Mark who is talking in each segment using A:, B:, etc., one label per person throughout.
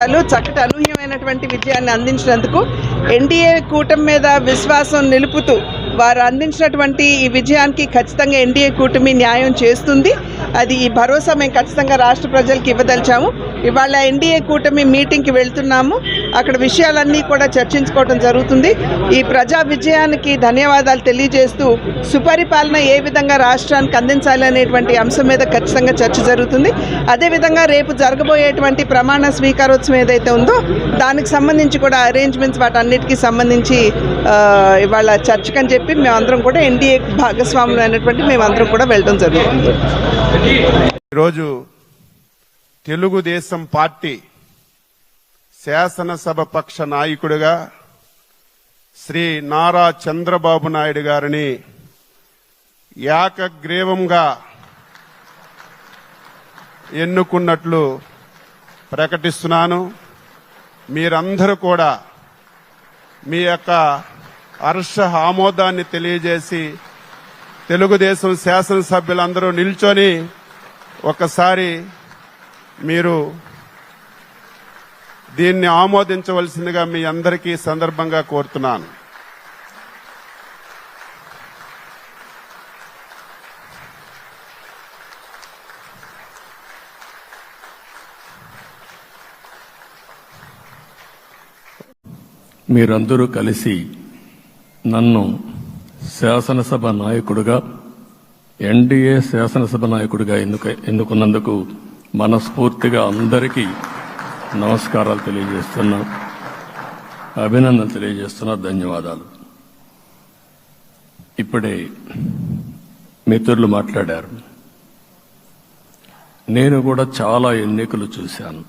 A: లు చక్కటి అనూహ్యమైనటువంటి విజయాన్ని అందించినందుకు ఎన్డీఏ కూటమి మీద విశ్వాసం నిలుపుతూ వారు అందించినటువంటి ఈ విజయానికి ఖచ్చితంగా ఎన్డీఏ కూటమి న్యాయం చేస్తుంది. అది ఈ భరోసా మేము ఖచ్చితంగా రాష్ట్ర ప్రజలకు ఇవ్వదలిచాము. ఇవాళ ఎన్డీఏ కూటమి మీటింగ్కి వెళ్తున్నాము. అక్కడ విషయాలన్నీ కూడా చర్చించుకోవడం జరుగుతుంది. ఈ ప్రజా విజయానికి ధన్యవాదాలు తెలియజేస్తూ సుపరిపాలన ఏ విధంగా రాష్ట్రానికి అందించాలి అనేటువంటి అంశం మీద ఖచ్చితంగా చర్చ జరుగుతుంది. అదేవిధంగా రేపు జరగబోయేటువంటి ప్రమాణ స్వీకారోత్సవం ఏదైతే ఉందో దానికి సంబంధించి కూడా అరేంజ్మెంట్స్ వాటన్నిటికీ సంబంధించి ఇవాళ చర్చకు అని చెప్పి మేమందరం కూడా ఎన్డీఏ భాగస్వాములు అయినటువంటి మేమందరం కూడా వెళ్ళడం జరుగుతుంది.
B: ఈరోజు తెలుగుదేశం పార్టీ శాసనసభ పక్ష నాయకుడిగా శ్రీ నారా చంద్రబాబు నాయుడు గారిని ఏకగ్రీవంగా ఎన్నుకున్నట్లు ప్రకటిస్తున్నాను. మీరందరూ కూడా మీ యొక్క హర్ష ఆమోదాన్ని తెలియజేసి తెలుగుదేశం శాసనసభ్యులందరూ నిల్చొని ఒకసారి మీరు దీన్ని ఆమోదించవలసిందిగా మీ అందరికీ సందర్భంగా కోరుతున్నాను.
C: మీరందరూ కలిసి నన్ను శాసనసభ నాయకుడుగా ఎన్డీఏ శాసనసభ నాయకుడిగా ఎందుకు ఎన్నుకున్నందుకు మనస్ఫూర్తిగా అందరికీ నమస్కారాలు తెలియజేస్తున్నా అభినందన తెలియజేస్తున్నా ధన్యవాదాలు. ఇప్పుడే మిత్రులు మాట్లాడారు. నేను కూడా చాలా ఎన్నికలు చూశాను.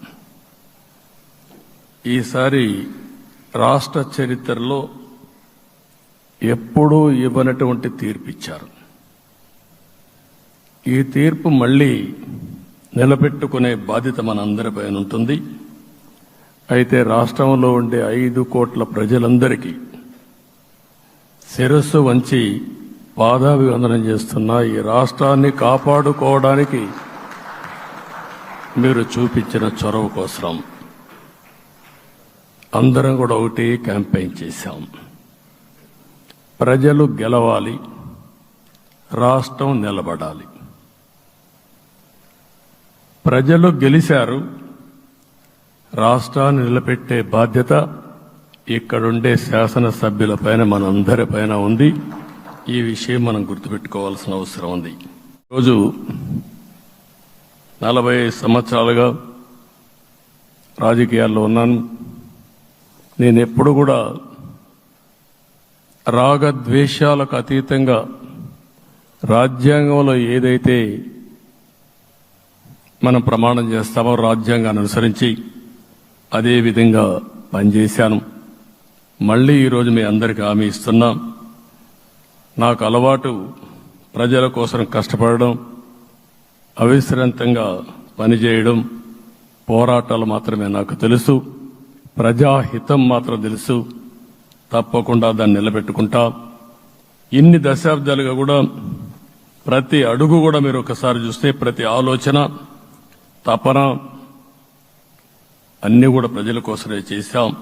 C: ఈసారి రాష్ట్ర చరిత్రలో ఎప్పుడూ ఇవ్వనటువంటి తీర్పు ఇచ్చారు ఈ తీర్పు మళ్ళీ నిలబెట్టుకునే బాధ్యత మనందరిపైన ఉంటుంది. అయితే రాష్ట్రంలో ఉండే ఐదు కోట్ల ప్రజలందరికీ శిరస్సు వంచి పాదాభివందనం చేస్తున్న ఈ రాష్ట్రాన్ని కాపాడుకోవడానికి మీరు చూపించిన చొరవ కోసం అందరం కూడా ఒకటి క్యాంపెయిన్ చేశాం. ప్రజలు గెలవాలి రాష్ట్రం నిలబడాలి. ప్రజలు గెలిచారు రాష్ట్రాన్ని నిలబెట్టే బాధ్యత ఇక్కడుండే శాసనసభ్యులపైన మనందరిపైన ఉంది. ఈ విషయం మనం గుర్తుపెట్టుకోవాల్సిన అవసరం ఉంది. రోజు నలభై సంవత్సరాలుగా రాజకీయాల్లో ఉన్నాను. నేను ఎప్పుడు కూడా రాగద్వేషాలకు అతీతంగా రాజ్యాంగంలో ఏదైతే మనం ప్రమాణం చేస్తామో రాజ్యాంగాన్ని అనుసరించి అదే విధంగా పనిచేశాను. మళ్ళీ ఈరోజు మీ అందరికీ హామీ ఇస్తున్నాం నాకు అలవాటు ప్రజల కోసం కష్టపడడం అవిశ్రాంతంగా పనిచేయడం పోరాటాలు మాత్రమే నాకు తెలుసు ప్రజాహితం మాత్రం తెలుసు. తప్పకుండా దాన్ని నిలబెట్టుకుంటా. ఇన్ని దశాబ్దాలుగా కూడా ప్రతి అడుగు కూడా మీరు ఒకసారి చూస్తే ప్రతి ఆలోచన తపన అన్నీ కూడా ప్రజల కోసమే చేశాం.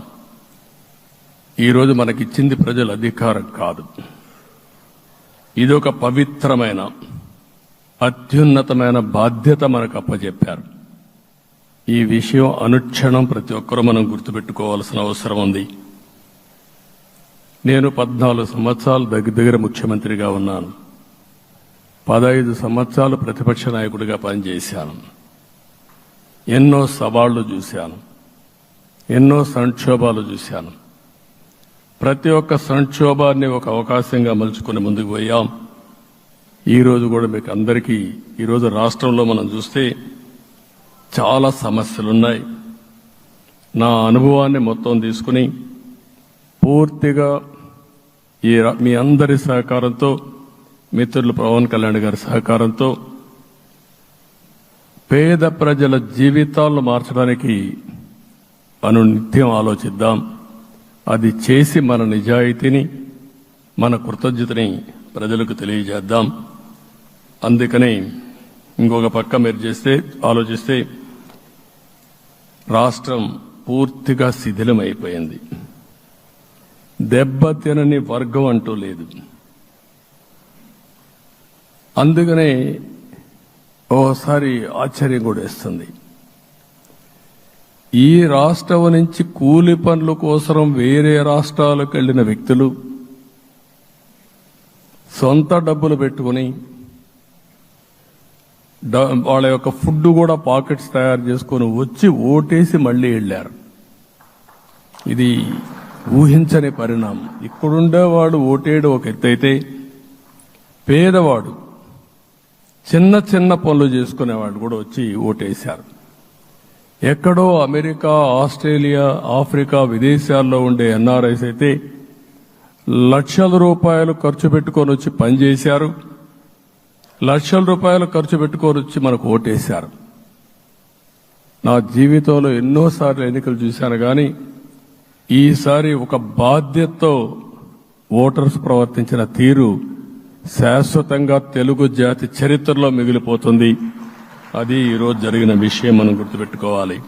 C: ఈరోజు మనకిచ్చింది ప్రజల అధికారం కాదు. ఇది ఒక పవిత్రమైన అత్యున్నతమైన బాధ్యత మనకు అప్పచెప్పారు ఈ విషయం అనుక్షణం ప్రతి ఒక్కరూ మనం గుర్తుపెట్టుకోవాల్సిన అవసరం ఉంది. నేను పద్నాలుగు సంవత్సరాలు దగ్గర దగ్గర ముఖ్యమంత్రిగా ఉన్నాను. పదహైదు సంవత్సరాలు ప్రతిపక్ష నాయకుడిగా పనిచేశాను. ఎన్నో సవాళ్ళు చూశాను. ఎన్నో సంక్షోభాలు చూశాను. ప్రతి ఒక్క సంక్షోభాన్ని ఒక అవకాశంగా మలుచుకుని ముందుకు పోయాం. ఈరోజు కూడా మీకు అందరికీ ఈరోజు రాష్ట్రంలో మనం చూస్తే చాలా సమస్యలున్నాయి. నా అనుభవాన్ని మొత్తం తీసుకుని పూర్తిగా ఈ మీ అందరి సహకారంతో మిత్రులు పవన్ కళ్యాణ్ గారి సహకారంతో పేద ప్రజల జీవితాలను మార్చడానికి అను నిత్యం ఆలోచిద్దాం. అది చేసి మన నిజాయితీని మన కృతజ్ఞతని ప్రజలకు తెలియజేద్దాం. అందుకని ఇంకొక పక్క మీరు చేస్తే ఆలోచిస్తే రాష్ట్రం పూర్తిగా శిథిలమైపోయింది. దెబ్బతినని వర్గం అంటూ లేదు. అందుకనే ఓసారి ఆశ్చర్యం కూడా వేస్తుంది. ఈ రాష్ట్రం నుంచి కూలి పనుల కోసం వేరే రాష్ట్రాలకు వెళ్ళిన వ్యక్తులు సొంత డబ్బులు పెట్టుకుని డ- వాళ్ళ యొక్క ఫుడ్ కూడా పాకెట్స్ తయారు చేసుకొని వచ్చి ఓటేసి మళ్ళీ వెళ్ళారు. ఇది ఊహించని పరిణామం. ఇక్కడుండేవాడు ఓటేడు ఒక ఎత్తైతే పేదవాడు చిన్న చిన్న పనులు చేసుకునేవాడు కూడా వచ్చి ఓటేశారు. ఎక్కడో అమెరికా ఆస్ట్రేలియా ఆఫ్రికా విదేశాల్లో ఉండే ఎన్ఆర్ఐస్ అయితే లక్షల రూపాయలు ఖర్చు పెట్టుకొని వచ్చి పనిచేశారు లక్షల రూపాయలు ఖర్చు పెట్టుకొని వచ్చి మనకు ఓటేశారు. నా జీవితంలో ఎన్నోసార్లు ఎన్నికలు చూశాను కానీ ఈసారి ఒక బాధ్యతతో ఓటర్స్ ప్రవర్తించిన తీరు శాశ్వతంగా తెలుగు జాతి చరిత్రలో మిగిలిపోతుంది. అది ఈరోజు జరిగిన విషయం మనం గుర్తుపెట్టుకోవాలి.